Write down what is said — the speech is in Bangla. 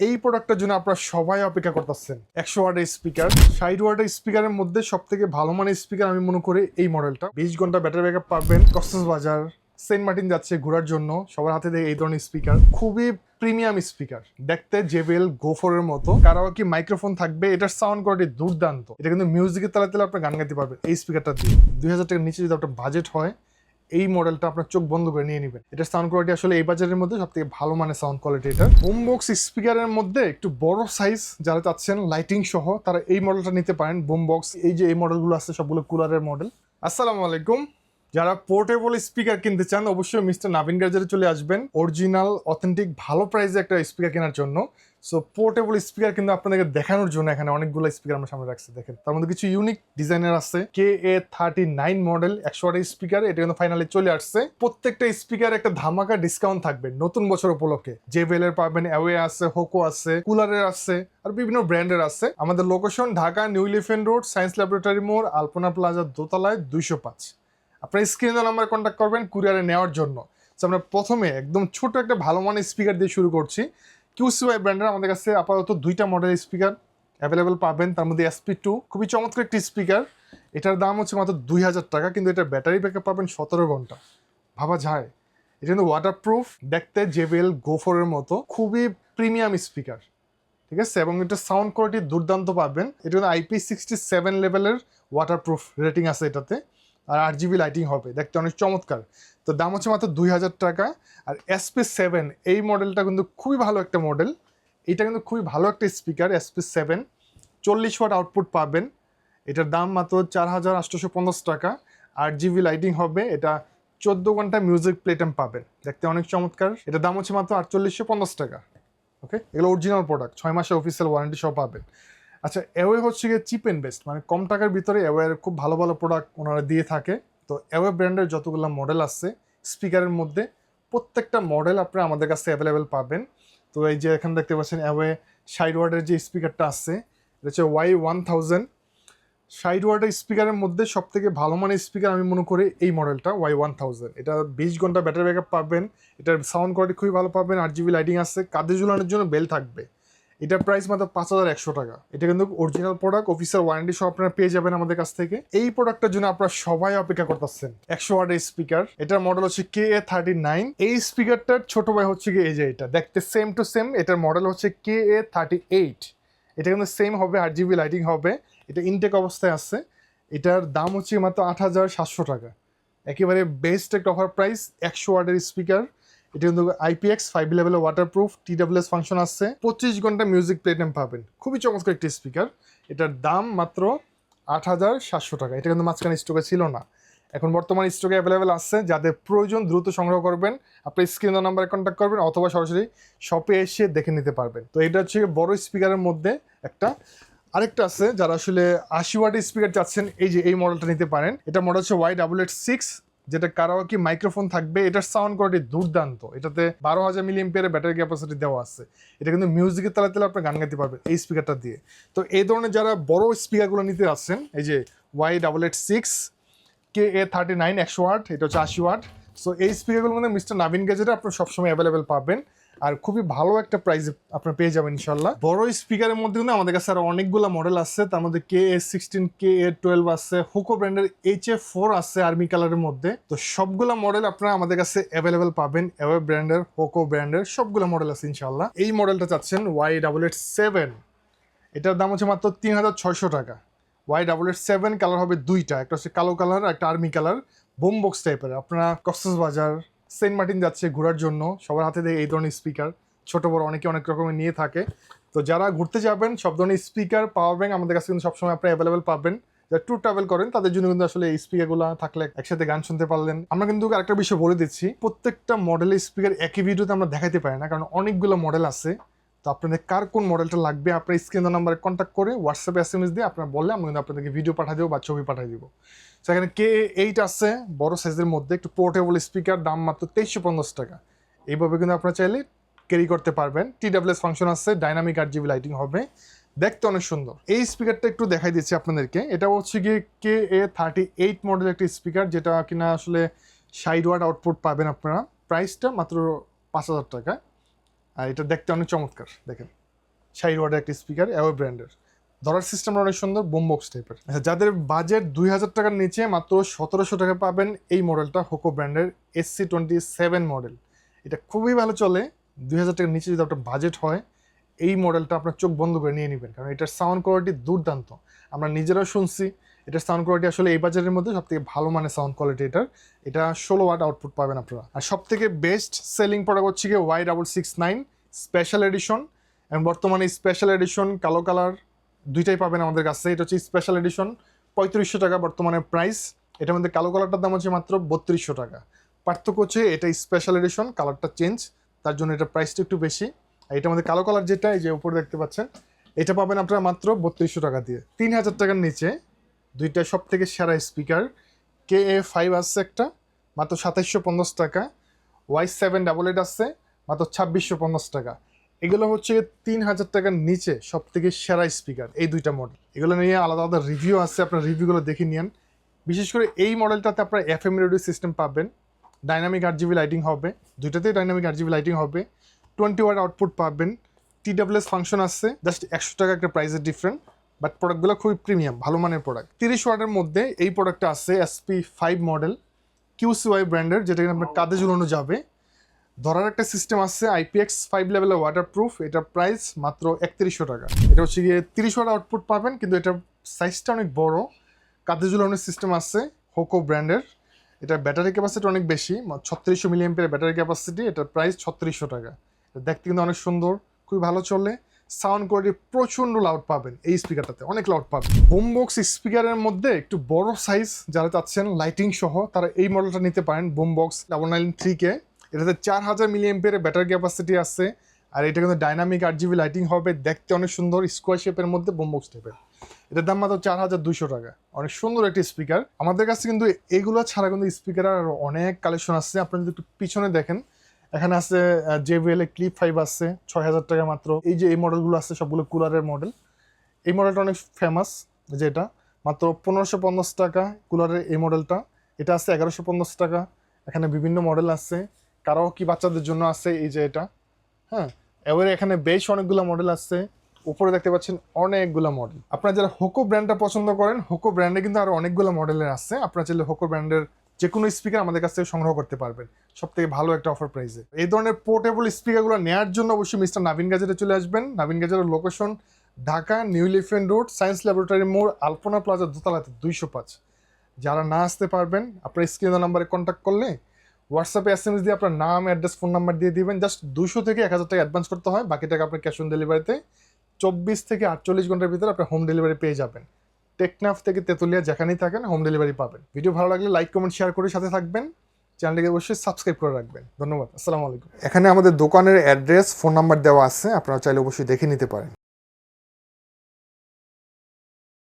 এই প্রোডাক্টের জন্য আপনারা সবাই অপেক্ষা করতেছেন। একশো ওয়ার্ডের স্পিকার ষাট ওয়ার্ডের স্পিকারের মধ্যে সব থেকে ভালো মানের স্পিকার আমি মনে করি এই মডেলটা বিশ ঘণ্টা ব্যাটারি ব্যাকআপ পাবেন বাজার, সেন্ট মার্টিন যাচ্ছে ঘোরার জন্য, সবার হাতে দিয়ে এই ধরনের স্পিকার খুবই প্রিমিয়াম স্পিকার দেখতে জেবেল গোফোরের মতো। কারও কি মাইক্রোফোন থাকবে, এটার সাউন্ড কোয়ালিটি দুর্দান্ত। এটা কিন্তু মিউজিকের তালে তালে আপনি গান গাইতে পারবেন এই স্পিকারটা দিয়ে। দুই হাজার টাকার নিচে যদি আপনার বাজেট হয় এই মডেলটা আপনার চোখ বন্ধ করে নিয়ে নেবেন। এটা সাউন্ড কোয়ালিটি আসলে এই বাজারের মধ্যে সব থেকে ভালো মানের সাউন্ড কোয়ালিটি এটা। বুমবক্স স্পিকারের মধ্যে একটু বড় সাইজ যারা চাচ্ছেন লাইটিং সহ, তারা এই মডেলটা নিতে পারেন। বুমবক্স এই যে এই মডেলগুলো আছে, সবগুলো কুলারের মডেল আসসালামু আলাইকুম। যারা পোর্টেবল স্পিকার কিনতে চান, অবশ্যই মিস্টার নাভিন গাজারে চলে আসবেন। অরিজিনাল অথেন্টিক ভালো প্রাইসে একটা স্পিকার কেনার জন্য। সো পোর্টেবল স্পিকার কিন্তু আপনাদেরকে দেখানোর জন্য এখানে অনেকগুলো স্পিকার আমরা সামনে রাখছি, দেখেন। তার মধ্যে কিছু ইউনিক ডিজাইনের আছে। K A thirty nine model একশো আটের স্পিকার এটা কিন্তু ফাইনালি চলে আসছে। প্রত্যেকটা স্পিকার একটা ধামাকা ডিসকাউন্ট থাকবে নতুন বছর উপলক্ষে। যে বেলের পাবেন অ্যাওয়ে আছে হোকো আছে কুলারের আছে, আর বিভিন্ন ব্র্যান্ডের আছে। আমাদের location Dhaka New Elephant Road Science Laboratory মোড় আলপনা প্লাজা দোতলায়, দুইশো পাঁচ। আপনার স্ক্রিনে নাম্বার কন্ট্যাক্ট করবেন কুরিয়ারে নেওয়ার জন্য। আমরা প্রথমে একদম ছোট একটা ভালো মানের স্পিকার দিয়ে শুরু করছি। কিউসিওয়াই ব্র্যান্ডের আমাদের কাছে আপাতত দুইটা মডেলের স্পিকার অ্যাভেলেবেল পাবেন। তার মধ্যে এসপি টু খুবই চমৎকার একটি স্পিকার এটার দাম হচ্ছে মাত্র দুই হাজার টাকা, কিন্তু এটার ব্যাটারি ব্যাকআপ পাবেন সতেরো ঘণ্টা। ভাবা যায়। এটা কিন্তু ওয়াটারপ্রুফ দেখতে জেবেল গোফোরের মতো, খুবই প্রিমিয়াম স্পিকার ঠিক আছে? এবং এটা সাউন্ড কোয়ালিটি দুর্দান্ত পাবেন। এটা কিন্তু আইপি সিক্সটি সেভেন লেভেলের ওয়াটারপ্রুফ রেটিং আছে এটাতে। আর আট জিবি লাইটিং হবে। দেখতে অনেক চমৎকার। তো দাম হচ্ছে মাত্র দুই হাজার টাকা। আর এসপি সেভেন এই মডেলটা কিন্তু খুবই ভালো একটা মডেল এটা কিন্তু খুবই ভালো একটা স্পিকার এসপি সেভেন চল্লিশ ওয়াট আউটপুট পাবেন। এটার দাম মাত্র চার হাজার আটশোশো পঞ্চাশ টাকা। আট জিবি লাইটিং হবে। এটা চোদ্দ ঘণ্টা মিউজিক প্লেটাম পাবেন। দেখতে অনেক চমৎকার। এটার দাম হচ্ছে মাত্র আটচল্লিশশো পঞ্চাশ টাকা। ওকে এগুলো অরিজিনাল প্রোডাক্ট ছয় মাসের অফিসিয়াল ওয়ারেন্টি সব পাবেন। আচ্ছা অ্যাওয়ে হচ্ছে গিয়ে চিপ অ্যান্ড বেস্ট মানে কম টাকার ভিতরে অ্যাওয়ের খুব ভালো ভালো প্রোডাক্ট ওনারা দিয়ে থাকে। তো অ্যাওয়ে ব্র্যান্ডের যতগুলো মডেল আছে স্পিকারের মধ্যে প্রত্যেকটা মডেল আপনারা আমাদের কাছে অ্যাভেলেবেল পাবেন। তো এই যে এখানে দেখতে পাচ্ছেন অ্যাওয়ে সাইড ওয়ার্ডের যে স্পিকারটা আছে, এটা হচ্ছে ওয়াই ওয়ান থাউজেন্ড সাইড ওয়ার্ডের স্পিকারের মধ্যে সব থেকে ভালো মানের স্পিকার আমি মনে করি এই মডেলটা ওয়াই ওয়ান থাউজেন্ড এটা বিশ ঘণ্টা ব্যাটারি ব্যাকআপ পাবেন, এটার সাউন্ড কোয়ালিটি খুবই ভালো পাবেন আর জিবি লাইটিং আছে, কাঁধে ঝুলানোর জন্য বেল থাকবে। এটার প্রাইস মাত্র পাঁচ হাজার একশো টাকা। এটা কিন্তু অরিজিনাল প্রোডাক্ট অফিসার ওয়ারেন্টি সহ আপনারা পেয়ে যাবেন আমাদের কাছ থেকে। এই প্রোডাক্টের জন্য আপনারা সবাই অপেক্ষা করতেছেন। একশো ওয়ার্ডের স্পিকার এটার মডেল হচ্ছে কে এ থার্টি নাইন এই স্পিকারটার ছোট ভাই হচ্ছে কি এই যে এটা, দেখতে সেম টু সেম এটার মডেল হচ্ছে কে এ থার্টি এইট এটা কিন্তু সেম হবে, আট জিবি লাইটিং হবে। এটা ইনটেক অবস্থায় আছে। এটার দাম হচ্ছে মাত্র আট হাজার সাতশো টাকা। একেবারে বেস্ট একটা অফার প্রাইস একশো ওয়ার্ডের স্পিকার এটা কিন্তু আইপিএক্স ফাইভ লেভেলের ওয়াটারপ্রুফ টিডাব্লিউএস ফাংশন আছে। পঁচিশ ঘণ্টা মিউজিক প্লেটাম পাবেন। খুবই চমৎকার একটি স্পিকার এটার দাম মাত্র আট হাজার সাতশো টাকা। এটা কিন্তু মাঝখানে স্টকে ছিল না। এখন বর্তমানে স্টকে অ্যাভেলেবেল আছে। যাদের প্রয়োজন, দ্রুত সংগ্রহ করবেন। আপনি স্ক্রিন নাম্বারে কন্ট্যাক্ট করবেন, অথবা সরাসরি শপে এসে দেখে নিতে পারবেন। তো এটা হচ্ছে বড় স্পিকারের মধ্যে একটা। আরেকটা আছে, যারা আসলে আশি ওয়াটের স্পিকার চাচ্ছেন, এই যে এই মডেলটা নিতে পারেন। এটা মডেল হচ্ছে ওয়াই ডাবল এইট সিক্স যেটা কারাওয়াকি মাইক্রোফোন থাকবে, এটার সাউন্ড কোয়ালিটি দুর্দান্ত। এটাতে বারো হাজার মিলিয়ন পেয়ারের ব্যাটারি ক্যাপাসিটি দেওয়া আছে। এটা কিন্তু মিউজিকের তালে তালে আপনি গান গাইতে পারবেন এই স্পিকারটা দিয়ে। তো এই ধরনের যারা বড় স্পিকারগুলো নিতে আসছেন, এই যে Y double eight six K A thirty nine একশো ওয়াট এটা হচ্ছে আশি ওয়াট। সো এই স্পিকারগুলো মধ্যে মিস্টার নাবিন গ্যাজেটে আপনার সবসময় অ্যাভেলেবেল পাবেন। আর খুবই ভালো একটা প্রাইসে আপনার পেয়ে যাবেন ইনশাল্লাহ বড় স্পিকারের মধ্যে কিন্তু আমাদের কাছে আরও অনেকগুলো মডেল আছে, তার মধ্যে K A sixteen K A twelve আছে হুকো ব্র্যান্ডের এইচ এ ফোর আছে আর্মি কালারের মধ্যে। তো সবগুলো মডেল আপনারা আমাদের কাছে অ্যাভেলেবেল পাবেন অ্যাওয়ে ব্র্যান্ডের হোকো ব্র্যান্ডের সবগুলো মডেল আছে ইনশাল্লাহ এই মডেলটা চাচ্ছেন ওয়াই ডাবল এইট সেভেন এটার দাম হচ্ছে মাত্র তিন হাজার ছয়শো টাকা। Y double eight seven colour হবে দুইটা, একটা হচ্ছে কালো কালার একটা আর্মি কালার বোম বক্স টাইপের আপনারা কক্সেস বাজার সেন্ট মার্টিন যাচ্ছে ঘোরার জন্য। সবার হাতে এই ধরনের স্পিকার ছোট, বড় অনেকে অনেক রকমের নিয়ে থাকে। তো যারা ঘুরতে যাবেন, সব ধরনের স্পিকার পাওয়ার ব্যাংক আমাদের কাছে কিন্তু সবসময় আপনি অ্যাভেলেবেল পাবেন। যারা ট্যুর ট্রাভেল করেন, তাদের জন্য কিন্তু আসলে এই স্পিকারগুলো থাকলে একসাথে গান শুনতে পারলেন। আমরা কিন্তু আরেকটা বিষয় বলে দিচ্ছি। প্রত্যেকটা মডেলের স্পিকার একই ভিডিওতে আমরা দেখাতে পারি না, কারণ অনেকগুলো মডেল আছে। তো আপনাদের কার কোন মডেলটা লাগবে? আপনার স্ক্রিন নাম্বারে কন্ট্যাক্ট করে হোয়াটসঅ্যাপে এস এম এস দিয়ে আপনার বললে আমি কিন্তু আপনাদেরকে ভিডিও পাঠিয়ে দেবো বা ছবি পাঠিয়ে দিব। তো এখানে কে এইট আছে, বড় সাইজের মধ্যে, একটু পোর্টেবল স্পিকার দাম মাত্র তেইশশো পঞ্চাশ টাকা। এইভাবে কিন্তু আপনারা চাইলে ক্যারি করতে পারবেন। টিডাব্লিউএস ফাংশন আছে ডাইনামিক আট জিবি লাইটিং হবে। দেখতে অনেক সুন্দর। এই স্পিকারটা একটু দেখাই দিচ্ছি আপনাদেরকে। এটা হচ্ছে গিয়ে K A thirty eight model একটি স্পিকার যেটা কিনা আসলে সাইড ওয়ার্ড আউটপুট পাবেন আপনারা। প্রাইসটা মাত্র পাঁচ হাজার টাকা। আর এটা দেখতে অনেক চমৎকার, দেখেন। ষাট ওয়াটের একটা স্পিকার অ্যাওয়ে ব্র্যান্ডের ধরার সিস্টেমটা অনেক সুন্দর বোম বক্স টাইপের আচ্ছা যাদের বাজেট দুই হাজার টাকার নিচে, মাত্র সতেরোশো টাকা পাবেন এই মডেলটা হোকো ব্র্যান্ডের এসসি টোয়েন্টি সেভেন মডেল এটা খুবই ভালো চলে, দুই হাজার টাকার নিচে যদি আপনার বাজেট হয়, এই মডেলটা আপনার চোখ বন্ধ করে নিয়ে নেবেন। কারণ এটার সাউন্ড কোয়ালিটি দুর্দান্ত। আমরা নিজেরাও শুনছি এটার সাউন্ড কোয়ালিটি আসলে এই বাজারের মধ্যে সব থেকে ভালো মানের সাউন্ড কোয়ালিটি এটার। এটা ষোলো ওয়াট আউটপুট পাবেন আপনারা। আর সব থেকে বেস্ট সেলিং প্রোডাক্ট হচ্ছে গিয়ে Y double six nine special edition এবং বর্তমানে স্পেশাল এডিশন কালো কালার দুইটাই পাবেন আমাদের কাছে এটা হচ্ছে স্পেশাল এডিশন পঁয়ত্রিশশো টাকা বর্তমানে প্রাইস এটার মধ্যে কালো কালারটার দাম হচ্ছে মাত্র বত্রিশশো টাকা। পার্থক্য হচ্ছে এটা স্পেশাল এডিশন কালারটা চেঞ্জ তার জন্য এটা প্রাইসটা একটু বেশি। আর এটার মধ্যে কালো কালার যেটা, এই যে উপরে দেখতে পাচ্ছেন, এটা পাবেন আপনারা মাত্র বত্রিশশো টাকা দিয়ে। তিন হাজার টাকার নিচে দুইটা সব থেকে সেরা স্পিকার। কে এ ফাইভ আসছে একটা, মাত্র সাতাইশশো পঞ্চাশ টাকা। ওয়াই সেভেন ডাবল এইট আসছে মাত্র ছাব্বিশশো পঞ্চাশ টাকা। এগুলো হচ্ছে তিন হাজার টাকার নিচে সব থেকে সেরা স্পিকার, এই দুইটা মডেল এগুলো নিয়ে আলাদা আলাদা রিভিউ আছে, আপনার রিভিউগুলো দেখে নিন বিশেষ করে এই মডেলটাতে আপনার এফ এম রেডিও সিস্টেম পাবেন। ডাইনামিক আট জিবি লাইটিং হবে, দুইটাতেই ডাইনামিক আট জিবি লাইটিং হবে। টোয়েন্টি ওয়াট আউটপুট পাবেন। টিডাব্লিউএস ফাংশন আসছে জাস্ট একশো টাকা একটা প্রাইসের ডিফারেন্ট বাট প্রোডাক্টগুলো খুবই প্রিমিয়াম ভালো মানের প্রোডাক্ট। তিরিশ ওয়াটের মধ্যে এই প্রোডাক্টটা আছে এসপি ফাইভ মডেল কিউসিওয়াই ব্র্যান্ডের যেটা আপনার কাঁধে ঝুলানো যাবে। ধরার একটা সিস্টেম আছে আইপিএক্স ফাইভ লেভেলের ওয়াটার প্রুফ এটার প্রাইস মাত্র একত্রিশশো টাকা। এটা হচ্ছে গিয়ে তিরিশ ওয়াট আউটপুট পাবেন কিন্তু এটার সাইজটা অনেক বড়। কাঁধে ঝুলানোর সিস্টেম আছে হোকো ব্র্যান্ডের। এটা ব্যাটারি ক্যাপাসিটি অনেক বেশি ছত্রিশশো মিলিয়ামের ব্যাটারি ক্যাপাসিটি এটার প্রাইস ছত্রিশশো টাকা। এটা দেখতে কিন্তু অনেক সুন্দর খুবই ভালো চলে। সাউন্ড কোয়ালিটি প্রচণ্ড লাউড পাবেন এই স্পিকারটাতে অনেক লাউড পাবেন। বোম বক্স স্পিকারের মধ্যে একটু বড় সাইজ যারা চাচ্ছেন লাইটিং সহ, তারা এই মডেলটা নিতে পারেন boom box double nine three K এটাতে চার হাজার মিলিয়ামের ব্যাটারি ক্যাপাসিটি আছে, আর এটা কিন্তু ডাইনামিক আট জিবি লাইটিং হবে, দেখতে অনেক সুন্দর স্কোয়ার শেপের মধ্যে বোম বক্স টাইপের এটার দাম মাত্র চার হাজার দুশো টাকা। অনেক সুন্দর একটি স্পিকার আমাদের কাছে কিন্তু এগুলো ছাড়া কিন্তু স্পিকার আর অনেক কালেকশন আছে। আপনি যদি একটু পিছনে দেখেন এখানে আছে জেভিএল এ ক্লিপ ফাইভ আছে ছয় হাজার টাকা মাত্র। এই যে এই মডেলগুলো আছে, সবগুলো কুলারের মডেল এই মডেলটা অনেক ফেমাস যেটা মাত্র পনেরোশো পঞ্চাশ টাকা কুলারের এই মডেলটা এটা আছে এগারোশো পঞ্চাশ টাকা। এখানে বিভিন্ন মডেল আছে। কারও কি বাচ্চাদের জন্য আছে এই যে এটা। হ্যাঁ এবারে এখানে বেশ অনেকগুলো মডেল আছে। উপরে দেখতে পাচ্ছেন অনেকগুলো মডেল আপনারা যারা হোকো ব্র্যান্ডটা পছন্দ করেন হোকো ব্র্যান্ডে কিন্তু আরও অনেকগুলো মডেলের আছে। আপনারা চাইলে হোকো ব্র্যান্ডের যে কোনো স্পিকার আমাদের কাছ থেকে সংগ্রহ করতে পারবেন। সব থেকে ভালো একটা অফার প্রাইসে এই ধরনের পোর্টেবল স্পিকারগুলো নেওয়ার জন্য অবশ্যই মিস্টার নাবিন গাজেটে চলে আসবেন। Nabin গাজেটের location Dhaka, New Elephant Road, Science Laboratory মোড়, আলপনা প্লাজা দোতলাতে, দুইশো পাঁচ। যারা না আসতে পারবেন, আপনার স্ক্রিনের নাম্বারে কন্ট্যাক্ট করলে হোয়াটসঅ্যাপে এস এম এস দিয়ে আপনার নাম অ্যাড্রেস ফোন নাম্বার দিয়ে দিবেন। জাস্ট দুশো থেকে এক হাজার টাকা অ্যাডভান্স করতে হয়। বাকি টাকা আপনার ক্যাশ অন ডেলিভারিতে চব্বিশ থেকে আটচল্লিশ ঘণ্টার ভিতরে আপনার হোম ডেলিভারি পেয়ে যাবেন। টেকনাফ থেকে তেতুলিয়া যেখানেই থাকেন হোম ডেলিভারি পাবেন। ভিডিও ভালো লাগলে লাইক কমেন্ট শেয়ার করে সাথে থাকবেন। চ্যানেলটিকে অবশ্যই সাবস্ক্রাইব করে রাখবেন। ধন্যবাদ। আসসালামু আলাইকুম। এখানে আমাদের দোকানের অ্যাড্রেস ফোন নাম্বার দেওয়া আছে, আপনারা চাইলে অবশ্যই দেখে নিতে পারেন।